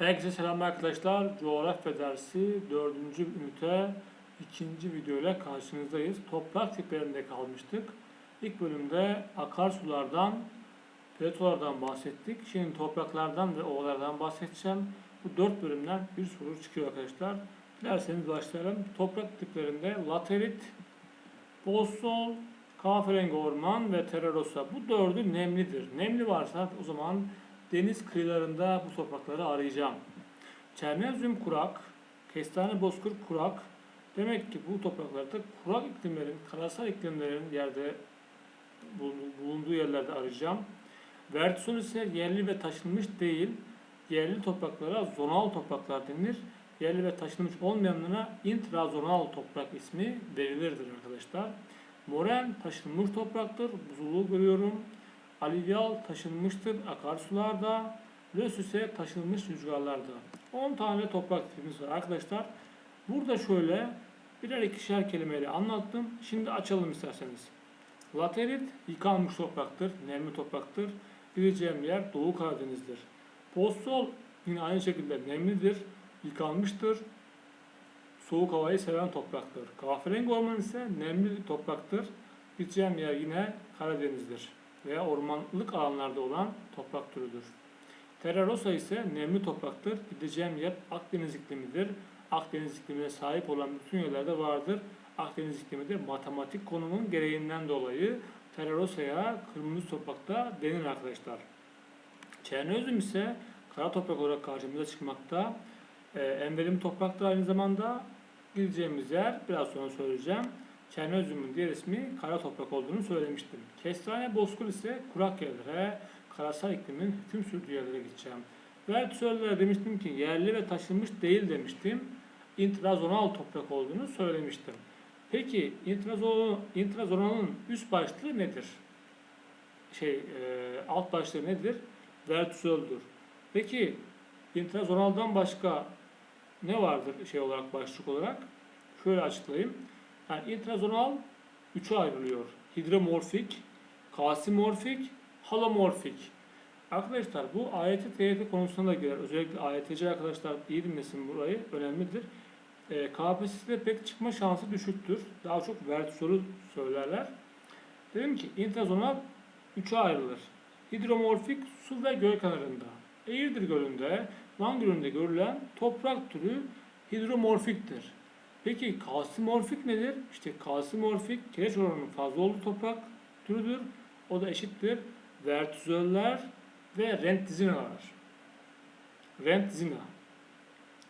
Herkese selam arkadaşlar. Coğrafya dersi 4. ünite 2. video ile karşınızdayız. Toprak tiplerinde kalmıştık. İlk bölümde akarsulardan, platolardan bahsettik. Şimdi topraklardan ve ovalardan bahsedeceğim. Bu dört bölümden bir soru çıkıyor arkadaşlar. Dilerseniz başlayalım. Toprak tiplerinde laterit, bozsol, kahverengi orman ve terrarosa. Bu dördü nemlidir. Nemli varsa o zaman deniz kıyılarında bu toprakları arayacağım. Çernezyum kurak, kestane bozkır kurak. Demek ki bu topraklarda kurak iklimlerin, karasal iklimlerin yerde bulunduğu yerlerde arayacağım. Vertisol ise yerli ve taşınmış değil. Yerli topraklara zonal topraklar denir. Yerli ve taşınmış olmayanlara intrazonal toprak ismi verilirdir arkadaşlar. Moren taşınmış topraktır. Buzulluğu görüyorum. Alüvyal taşınmıştır akarsularda. Lös ise taşınmış rüzgarlarda. 10 tane toprak tipimiz var arkadaşlar. Burada şöyle birer ikişer kelimeyle anlattım. Şimdi açalım isterseniz. Laterit yıkanmış topraktır, nemli topraktır. Gideceğim yer Doğu Karadeniz'dir. Postol yine aynı şekilde nemlidir, yıkanmıştır. Soğuk havayı seven topraktır. Kahverengi orman ise nemli topraktır. Gideceğim yer yine Karadeniz'dir veya ormanlık alanlarda olan toprak türüdür. Terrarosa ise nemli topraktır. Gideceğim yer Akdeniz iklimidir. Akdeniz iklimine sahip olan bütün yerlerde vardır. Akdeniz iklimi de matematik konumun gereğinden dolayı Terrarosa'ya kırmızı toprakta denir arkadaşlar. Çernozyum ise kara toprak olarak karşımıza çıkmakta. Ee, en topraktır aynı zamanda. Gideceğimiz yer biraz sonra söyleyeceğim. Çernozyum'un diğer ismi kara toprak olduğunu söylemiştim. Kestane bozkır ise kurak yerlere, karasal iklimin hüküm sürdüğü yerlere gideceğim. Vertisöllere demiştim ki yerli ve taşınmış değil demiştim. İntrazonal toprak olduğunu söylemiştim. Peki intrazonal, intrazonalın üst başlığı nedir? Şey, e, alt başlığı nedir? Vertisöldür. Peki intrazonaldan başka ne vardır şey olarak başlık olarak? Şöyle açıklayayım. Yani intrazonal üçe ayrılıyor. Hidromorfik, kasimorfik, halomorfik. Arkadaşlar bu AYT TYT konusuna da girer. Özellikle AYT'ci arkadaşlar iyi dinlesin burayı. Önemlidir. E, KPSS'de pek çıkma şansı düşüktür. Daha çok vertisolu söylerler. Dedim ki intrazonal üçe ayrılır. Hidromorfik su ve göl kenarında. Eğirdir Gölü'nde, Van Gölü'nde görülen toprak türü hidromorfiktir. Peki kalsimorfik nedir? İşte kalsimorfik kireç oranının fazla olduğu toprak türüdür. O da eşittir vertizöller ve rentizinalar. Rentzina.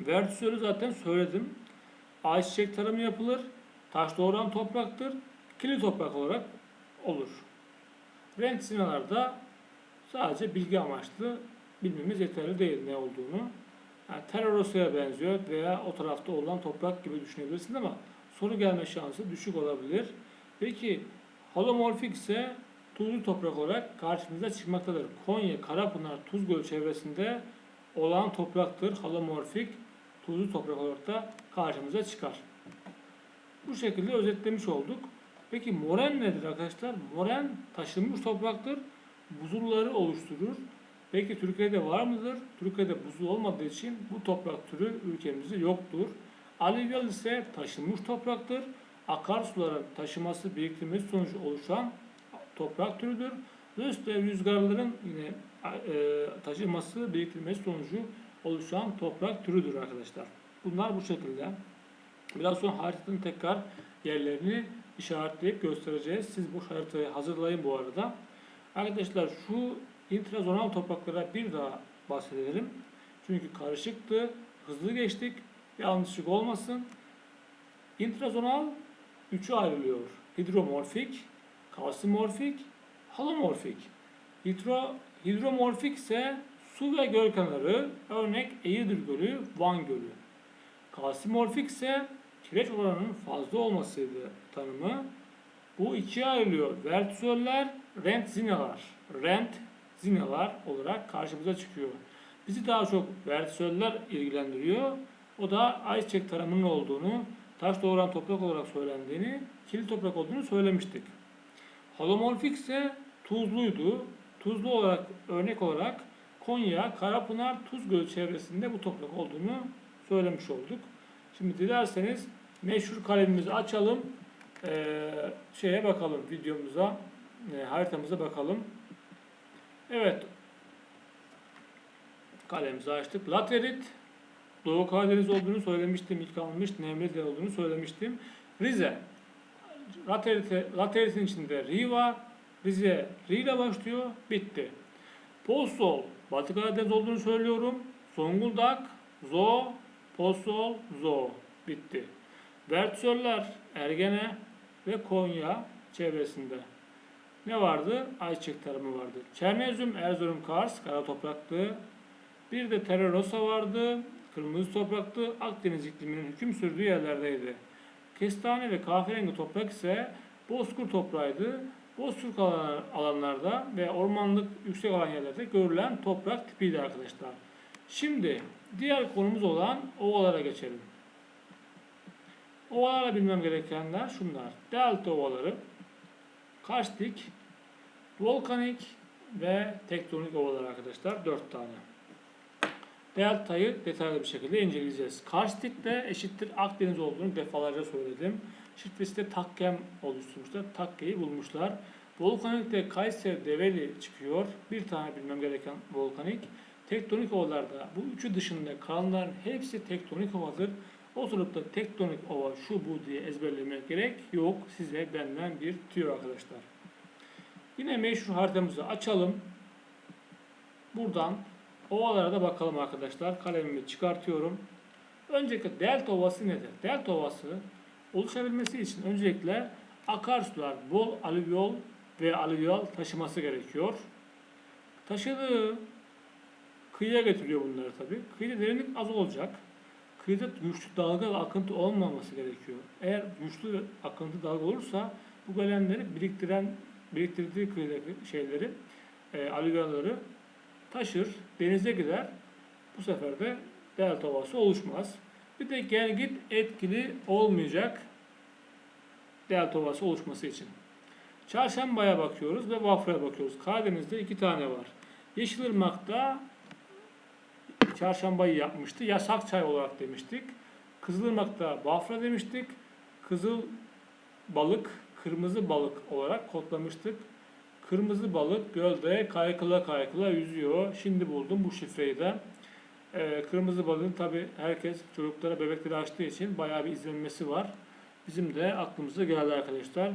Vertizölü zaten söyledim. Ayçiçek tarımı yapılır. Taş doğuran topraktır. Kili toprak olarak olur. Rentzinalar da sadece bilgi amaçlı bilmemiz yeterli değil ne olduğunu. Yani Terrorosa'ya benziyor veya o tarafta olan toprak gibi düşünebilirsin ama soru gelme şansı düşük olabilir. Peki holomorfik ise tuzlu toprak olarak karşımıza çıkmaktadır. Konya, Karapınar, Tuzgöl çevresinde olan topraktır. Holomorfik tuzlu toprak olarak da karşımıza çıkar. Bu şekilde özetlemiş olduk. Peki moren nedir arkadaşlar? Moren taşınmış topraktır. Buzulları oluşturur. Peki Türkiye'de var mıdır? Türkiye'de buzul olmadığı için bu toprak türü ülkemizde yoktur. Alüvyal ise taşınmış topraktır. Akarsuların taşıması, biriktirmesi sonucu oluşan toprak türüdür. Üstte rüzgarların yine e, taşıması, biriktirmesi sonucu oluşan toprak türüdür arkadaşlar. Bunlar bu şekilde. Biraz sonra haritanın tekrar yerlerini işaretleyip göstereceğiz. Siz bu haritayı hazırlayın bu arada. Arkadaşlar şu intrazonal topraklara bir daha bahsedelim. Çünkü karışıktı, hızlı geçtik. Yanlışlık olmasın. Intrazonal üçü ayrılıyor. Hidromorfik, kalsimorfik, halomorfik. Hidro, hidromorfik ise su ve göl kenarı, örnek Eğirdir Gölü, Van Gölü. Kalsimorfik ise kireç oranının fazla olmasıydı tanımı. Bu ikiye ayrılıyor. Vertisöller, rentzinalar. Rent, zinalar olarak karşımıza çıkıyor. Bizi daha çok vertisöller ilgilendiriyor. O da ayçiçek tarımının olduğunu, taş doğuran toprak olarak söylendiğini, kili toprak olduğunu söylemiştik. Holomorfik ise tuzluydu. Tuzlu olarak örnek olarak Konya, Karapınar, Tuzgöl çevresinde bu toprak olduğunu söylemiş olduk. Şimdi dilerseniz meşhur kalemimizi açalım. Ee, şeye bakalım videomuza, e, haritamıza bakalım. Evet. Kalemizi açtık. Laterit, Doğu Karadeniz olduğunu söylemiştim. İlk alınmış Nemrut olduğunu söylemiştim. Rize. Laterit'e, Laterit'in içinde Ri var. Rize Ri ile başlıyor. Bitti. Postol. Batı Karadeniz olduğunu söylüyorum. Zonguldak, Zo, Postol, Zo. Bitti. Vertisöller, Ergene ve Konya çevresinde. Ne vardı? Ayçiçek tarımı vardı. Çernezyum, Erzurum, Kars, kara topraklı. Bir de Terrarosa vardı. Kırmızı topraktı. Akdeniz ikliminin hüküm sürdüğü yerlerdeydi. Kestane ve kahverengi toprak ise bozkır toprağıydı. Bozkır alan- alanlarda ve ormanlık yüksek alan yerlerde görülen toprak tipiydi arkadaşlar. Şimdi diğer konumuz olan ovalara geçelim. Ovalara bilmem gerekenler şunlar. Delta ovaları, karstik, volkanik ve tektonik ovalar arkadaşlar. Dört tane. Delta'yı detaylı bir şekilde inceleyeceğiz. Karstik de eşittir Akdeniz olduğunu defalarca söyledim. Şifresi Takkem oluşturmuşlar. Takke'yi bulmuşlar. Volkanikte Kayseri Develi çıkıyor. Bir tane bilmem gereken volkanik. Tektonik ovalarda bu üçü dışında kalanların hepsi tektonik ovadır. Oturup da tektonik ova şu bu diye ezberlemek gerek yok. Size benden bir tüyo arkadaşlar. Yine meşhur haritamızı açalım. Buradan ovalara da bakalım arkadaşlar. Kalemimi çıkartıyorum. Öncelikle delta ovası nedir? Delta ovası oluşabilmesi için öncelikle akarsular bol alüvyol ve alüvyal taşıması gerekiyor. Taşıdığı kıyıya getiriyor bunları tabi. Kıyıda derinlik az olacak. Kıyıda güçlü dalga ve akıntı olmaması gerekiyor. Eğer güçlü akıntı dalga olursa bu gelenleri biriktiren biriktirdiği kıyıdaki şeyleri e, alüvyalları taşır, denize gider. Bu sefer de delta ovası oluşmaz. Bir de gel git etkili olmayacak delta ovası oluşması için. Çarşambaya bakıyoruz ve Vafra'ya bakıyoruz. Karadeniz'de iki tane var. Yeşilırmak'ta çarşambayı yapmıştı. Yasak çay olarak demiştik. Kızılırmak'ta Vafra demiştik. Kızıl balık, kırmızı balık olarak kodlamıştık. Kırmızı balık gölde kaykıla kaykıla yüzüyor. Şimdi buldum bu şifreyi de. Ee, kırmızı balığın tabi herkes çocuklara bebekleri açtığı için bayağı bir izlenmesi var. Bizim de aklımıza geldi arkadaşlar.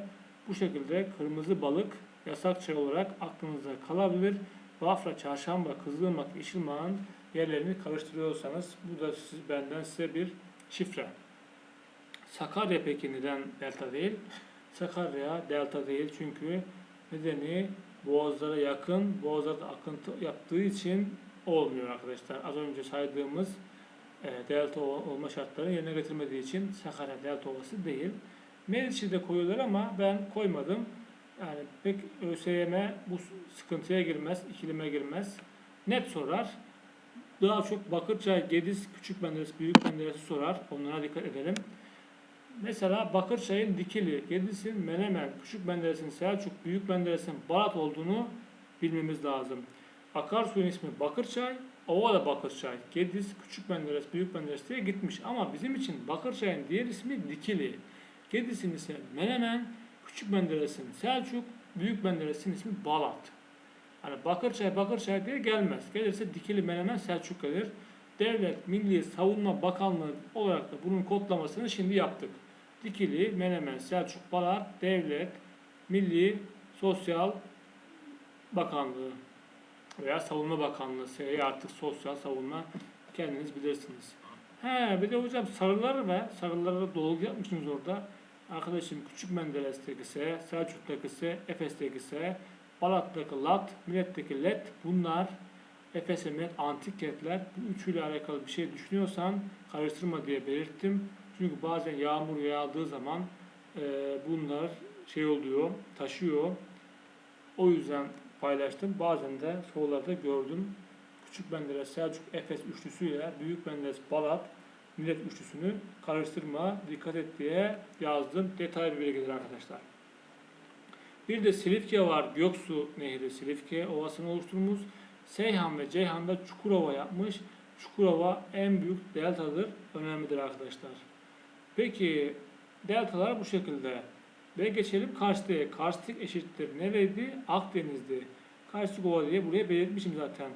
Bu şekilde kırmızı balık yasak çay olarak aklınızda kalabilir. Bafra, Çarşamba, Kızılırmak, Yeşilmağ'ın yerlerini karıştırıyorsanız bu da siz, benden size bir şifre. Sakarya peki neden delta değil? Sakarya delta değil çünkü nedeni boğazlara yakın, boğazlarda akıntı yaptığı için olmuyor arkadaşlar. Az önce saydığımız e, delta olma şartlarını yerine getirmediği için Sakarya delta ovası değil. Meriç'i koyuyorlar ama ben koymadım. Yani pek ÖSYM bu sıkıntıya girmez, ikilime girmez. Net sorar. Daha çok Bakırçay, Gediz, Küçük Menderes, Büyük Menderes'i sorar. Onlara dikkat edelim. Mesela Bakırçay'ın Dikili, Gediz'in Menemen, Küçük Menderes'in Selçuk, Büyük Menderes'in Balat olduğunu bilmemiz lazım. Akarsuyun ismi Bakırçay, ova da Bakırçay. Gediz, Küçük Menderes, Büyük Menderes diye gitmiş. Ama bizim için Bakırçay'ın diğer ismi Dikili. Gediz'in ise Menemen, Küçük Menderes'in Selçuk, Büyük Menderes'in ismi Balat. Hani Bakırçay, Bakırçay diye gelmez. Gelirse Dikili, Menemen, Selçuk gelir. Devlet Milli Savunma Bakanlığı olarak da bunun kodlamasını şimdi yaptık. Dikili, Menemen, Selçuk, Balat, Devlet, Milli Sosyal Bakanlığı veya Savunma Bakanlığı, SEY artık sosyal savunma kendiniz bilirsiniz. He bir de hocam sarılar ve sarılara dolgu yapmışsınız orada. Arkadaşım Küçük Menderes'teki S, Selçuk'taki S, Efes'teki S, Balat'taki Lat, Millet'teki Let bunlar Efes ve Millet antik kentler. Bu üçüyle alakalı bir şey düşünüyorsan karıştırma diye belirttim. Çünkü bazen yağmur yağdığı zaman e, bunlar şey oluyor, taşıyor. O yüzden paylaştım. Bazen de sorularda gördüm. Küçük Menderes, Selçuk, Efes üçlüsüyle Büyük Menderes, Balat, Millet üçlüsünü karıştırma, dikkat et diye yazdım. Detaylı bir bilgidir arkadaşlar. Bir de Silifke var. Göksu Nehri Silifke Ovası'nı oluşturmuş. Seyhan ve Ceyhan'da Çukurova yapmış. Çukurova en büyük deltadır. Önemlidir arkadaşlar. Peki deltalar bu şekilde. Ve geçelim Kars'ta'ya. Karstik eşittir. Nereydi? Akdeniz'di. Karstik Ova diye buraya belirtmişim zaten.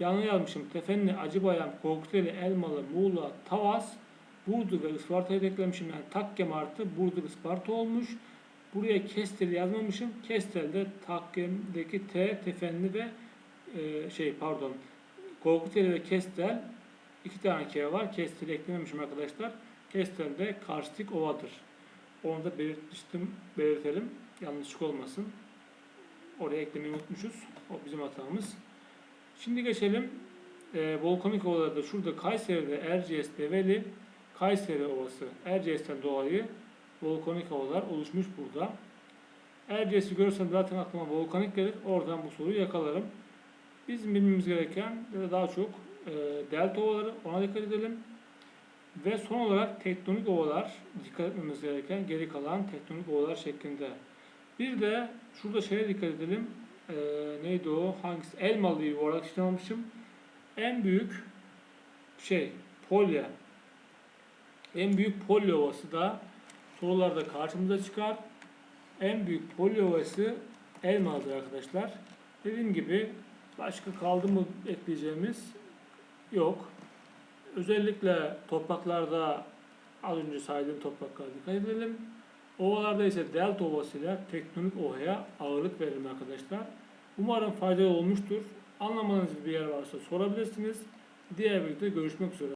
Yanına yazmışım. Tefenli, Acıbayam, Korkuteli, Elmalı, Muğla, Tavas, Burdur ve Isparta'yı eklemişim. Yani Takkem artı Burdur, Isparta olmuş. Buraya Kestel'i yazmamışım. Kestel'de Takkem'deki T, Tefenli ve e, şey pardon Korkuteli ve Kestel iki tane K var. Kestel'i eklememişim arkadaşlar. Kestel de karstik ovadır. Onu da belirtmiştim, belirtelim. Yanlışlık olmasın. Oraya eklemeyi unutmuşuz. O bizim hatamız. Şimdi geçelim. E, volkanik ovalarda şurada Kayseri'de Erciyes, Develi, Kayseri Ovası. Erciyes'ten dolayı volkanik ovalar oluşmuş burada. Erciyes'i görsem zaten aklıma volkanik gelir. Oradan bu soruyu yakalarım. Bizim bilmemiz gereken daha çok e, delta ovaları ona dikkat edelim. Ve son olarak tektonik ovalar dikkat etmemiz gereken geri kalan tektonik ovalar şeklinde. Bir de şurada şeye dikkat edelim. E, neydi o? Hangisi? Elmalı'yı olarak işlememişim. En büyük şey Polya. En büyük Polya Ovası da sorularda karşımıza çıkar. En büyük Polya Ovası Elmalı'dır arkadaşlar. Dediğim gibi başka kaldı mı ekleyeceğimiz yok. Özellikle topraklarda az önce saydığım topraklara dikkat edelim. Ovalarda ise delta ovasıyla tektonik ovaya ağırlık verelim arkadaşlar. Umarım faydalı olmuştur. Anlamanız bir yer varsa sorabilirsiniz. Diğer videoda görüşmek üzere.